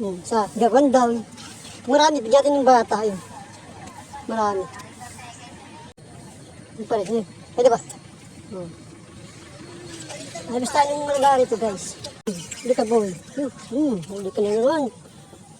Hmm, sa gawan daw. Marami, bigyan natin ng bata yun. Marami. Yung pala, yun. Pwede ba? Hmm. Ayos tayo ng mga gari ito guys. Hindi ka boy. Hmm, hmm, hindi ka na naman.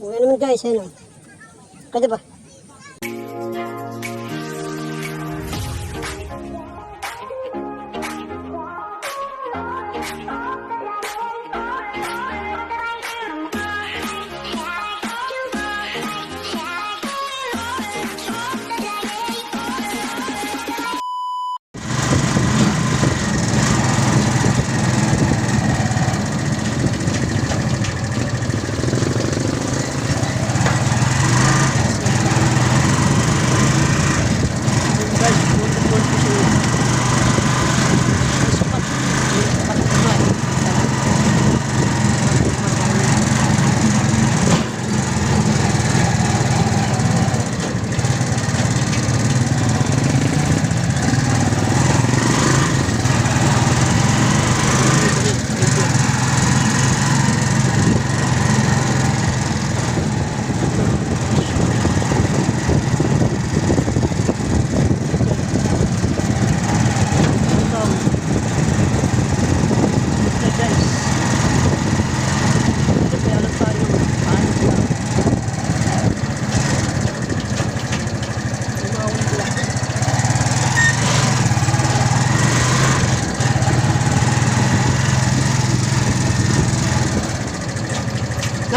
Uwi naman guys, ano. Pwede ba?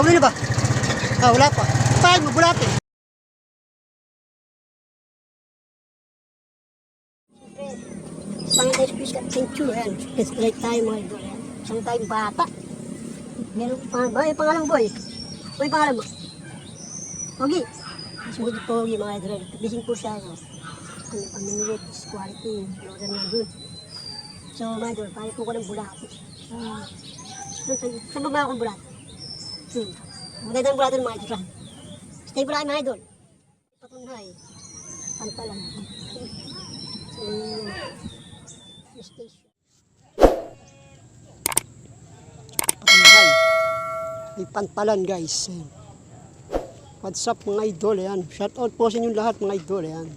Nahuli na ba? Ah, wala pa. Paano mo, bulate. Scientist fish at century yan. Kasi like tayo mga idol yan. Isang tayong bata. Meron pa ba? Yung pangalan mo boy? Boy, pangalan mo? Pogi. Sumunod yung Pogi mga idol. Bising po siya. No? Kami pamimilit, quality, loader na dun. So mga idol, tayo po ko ng bulate. Ah, saan- ba ba akong bulate? Hmm. Maganda ang bulate ng mga idol. Stay bulate mga idol. Patunay. Pantalan. So, yung station. Patunay. May pantalan guys. What's up mga idol? Ayan. Shout out po sa inyo lahat mga idol. Ayan.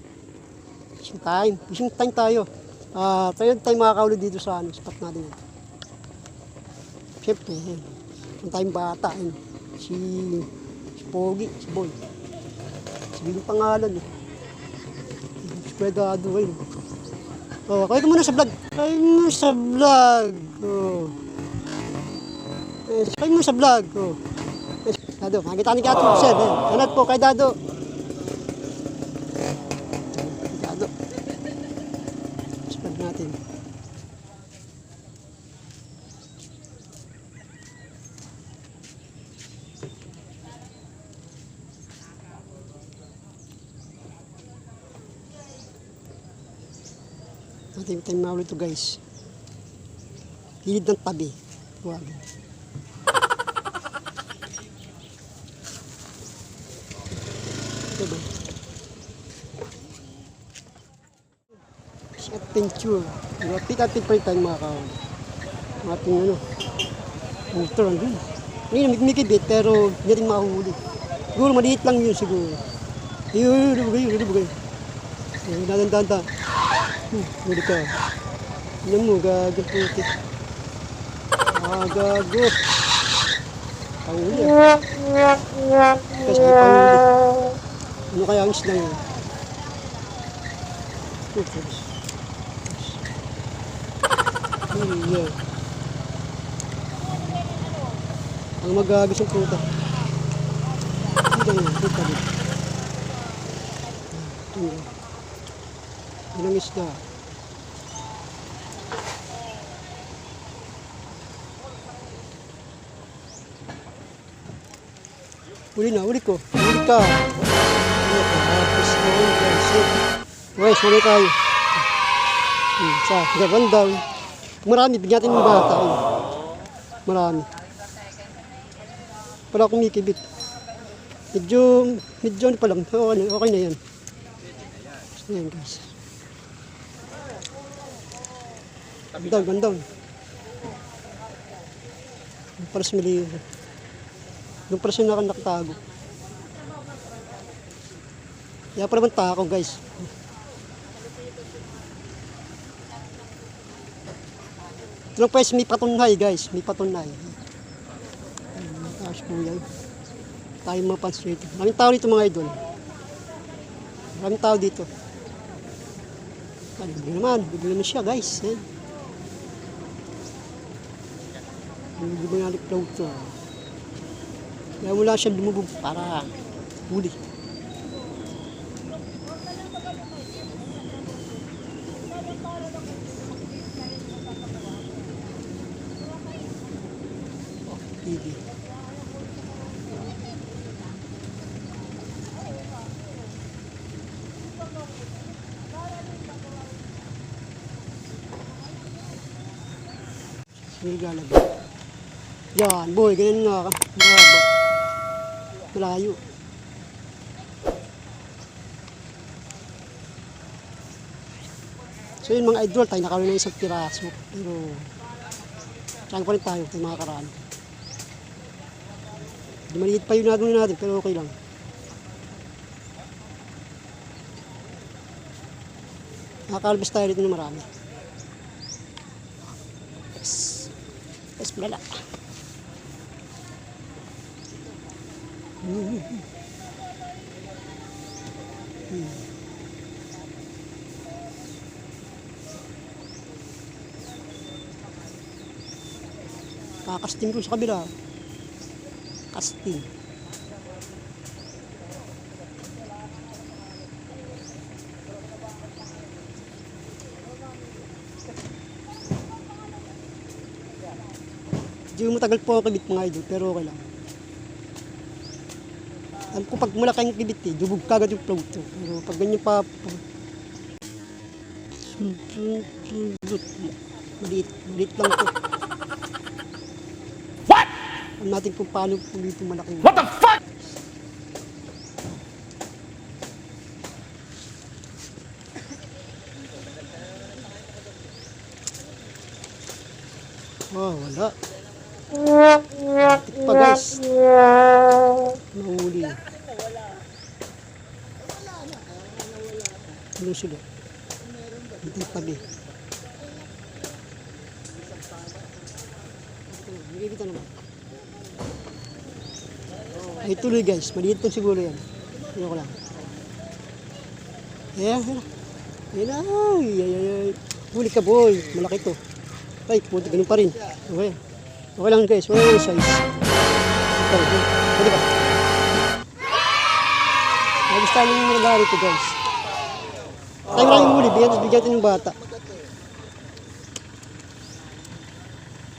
Fishing time. Fishing time tayo. Ah, tayo tayo makakaulo dito sa ano, spot natin. Siyempre, ayan. Yung tayong bata. Ayan. Si, si Pogi, si Boy. Sabi yung pangalan eh. Spreadado kayo. Oh, kaya ka muna sa vlog. Kaya mo sa vlog. Oh. Eh, kaya mo sa vlog. Oh. Eh, Dado, makikita ni Kato. Sir, eh. Sanat po kay Dado. Dado. Spread natin. Natin tayo maulit to guys. Gilid ng tabi. Huwag. Diba? Shot pinture. Diba? Up pick pa tayo mga kawan. Ating ano. Motor ang dun. Ngayon, mikibit pero hindi rin mahuli. Siguro maliit lang yun siguro. Ayun, yun, yun, yun, yun, yun. Ayun, dadan-dadan. Hmm, huli ka. Ano mo, gago puti. Ah, gago. Panghuli ah. Kasi may panghuli. Ano kaya ang isla yun? Tapos. Hmm, yeah. Ang magagos ang puta. Hindi ka yun, puta din. Ito. Ang isda. Uli na, uli ko. Uli ka. Tapos mo yun, guys. Guys, uli tayo. Hmm, Sa gaban daw. Marami, bigyan natin ng bata. eh. Marami. Wala akong mikibit. Medyo, medyo ano pa lang. Okay na, okay na yan. Ayan guys. Gandang, gandang. Para sa mali. Pala siya naka- nakatago. Kaya pala bang tako guys. Ito lang guys, may patunay guys. May patunay. Ayun, Taas po yan. Tayo mga fans dito. Maraming tao dito mga idol. Maraming tao dito. Bibili naman. Bibili naman siya guys. Yan. Bibili nga ng float to. Kaya wala siya lumubog para huli. Oh, TV. Nilalagay. Yan, boy, ganyan nga ka. Mahaba. Malayo. So yun mga idol, tayo nakawin ng isang piraso. Pero, saan pa rin tayo, tayo mga karaan. Hindi maliit pa yun nagawin natin, pero okay lang. Nakakalabas tayo dito ng marami. Yes. Yes, malala. Kakasting ko sa kabila. Casting. Hindi mo matagal po ako kibit mga idol, pero okay lang. Alam ko pag mula kayong kibit eh, dubog kagad yung flow to. Pero pag ganyan pa, maliit, maliit lang to. What? Alam natin kung paano po dito malaking. What the fuck? Oh, wala. Hindi pa di. Nakikita naman. Ay tuloy guys, maliit lang siguro yan. Ano ko lang. Ayan, ayan. Ayan na. Ay, ay, ay. Huli ka boy. Malaki to. Ay, puti, ganun pa rin. Okay. Okay lang guys, wala size. Okay. Pwede ba? Nagusta namin yung mga guys. Tayo yung huli, bigyan, bigyan natin yung bata.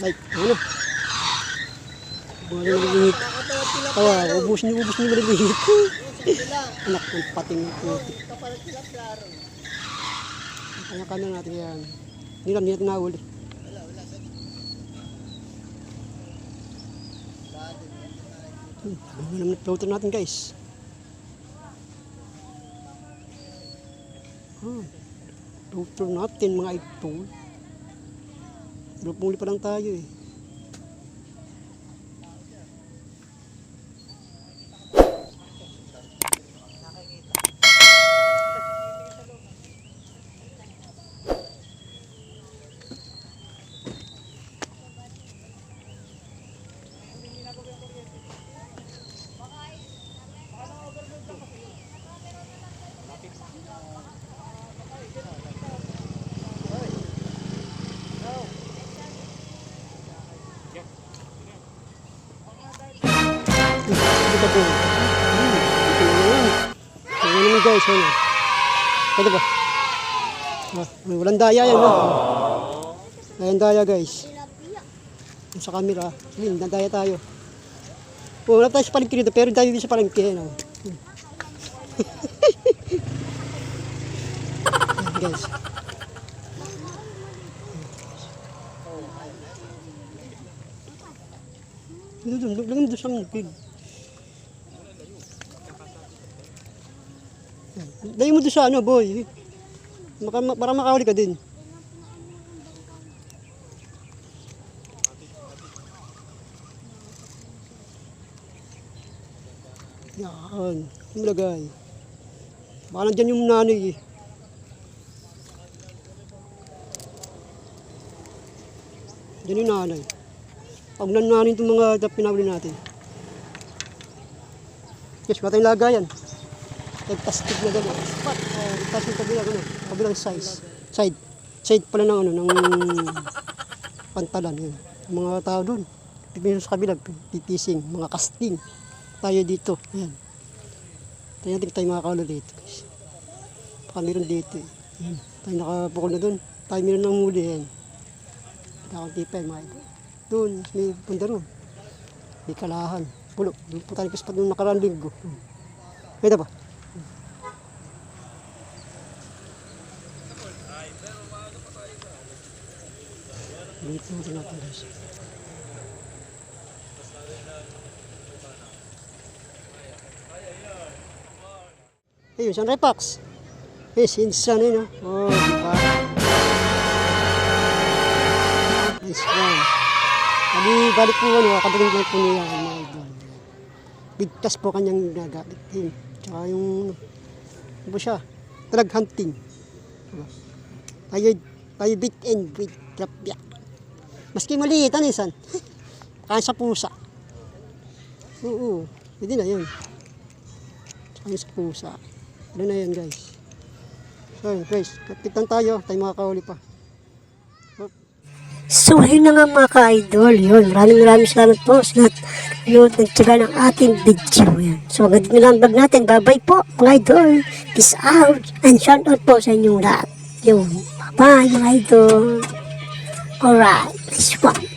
Ay, ano? Mga maliliit. Tawa, ubus niyo, ubus niyo maliliit. Anak ng pating ng puti. Kanya-kanya natin yan. Hindi lang, hindi natin nahuli. Hmm, naman floater natin guys? Hmm. Floater natin mga. Pero pumuli pa lang tayo eh. Hmm. Ito na naman guys. Ano? Pwede ba? Ah, walang daya yan. No? Walang daya guys. Sa camera. Sige, nadaya tayo. Oh, wala tayo sa palengke dito, pero dito sa palengke. No? Hmm. Guys. Doon, doon, doon, doon, doon sa mga Dahil mo doon sa ano, boy. Maka, para makahuli ka din. Yan. Ilagay. Baka nandyan yung nanay eh. Diyan yung nanay. Pag nanay itong mga pinabili natin. Yes, tayong lagayan. Nagtastig na gano'n. Spot. Oh, nagtastig yung kabilang, ano, kabilang size. Side. Side pala ng ano, ng pantalan. Yun. Mga tao doon. Tignan sa kabilang, titising, mga casting. Tayo dito. Ayan. Tayo natin tayo makakaulo dito. guys. Baka meron dito eh. Ayan. Tayo nakapukol na doon. Tayo meron ng muli. Ayan. Nakakunti pa yung mga ito. Doon, may punta roon. May kalahan. Pulo. Po tayo kaspat nung nakaraan linggo. Pwede ba? Dito natin guys. Ayun, San Repax. Eh, sinsan yun? Oh, di ba? Nice one. Kami, balik po, ano, kadaling lang po niya, mga idol. Bigtas po kanyang gagamit din. Tsaka yung, ano siya, drug hunting. Diba? Tayo, tayo bit and with trapya. Maski maliit, ano yun? Kaya sa pusa. Oo, hindi na yun. Kaya sa pusa. Ano na yun, guys. So, yun, guys, kapitan tayo, tayo makakahuli pa. So, ayun na nga mga ka-idol. Yun, maraming maraming salamat po sa lahat yun, nagtsaga ng ating video. Yan. So, agad nyo lang vlog natin. Bye-bye po mga idol. Peace out. And shout out po sa inyong lahat. Yun. Bye-bye mga idol. Alright. This one.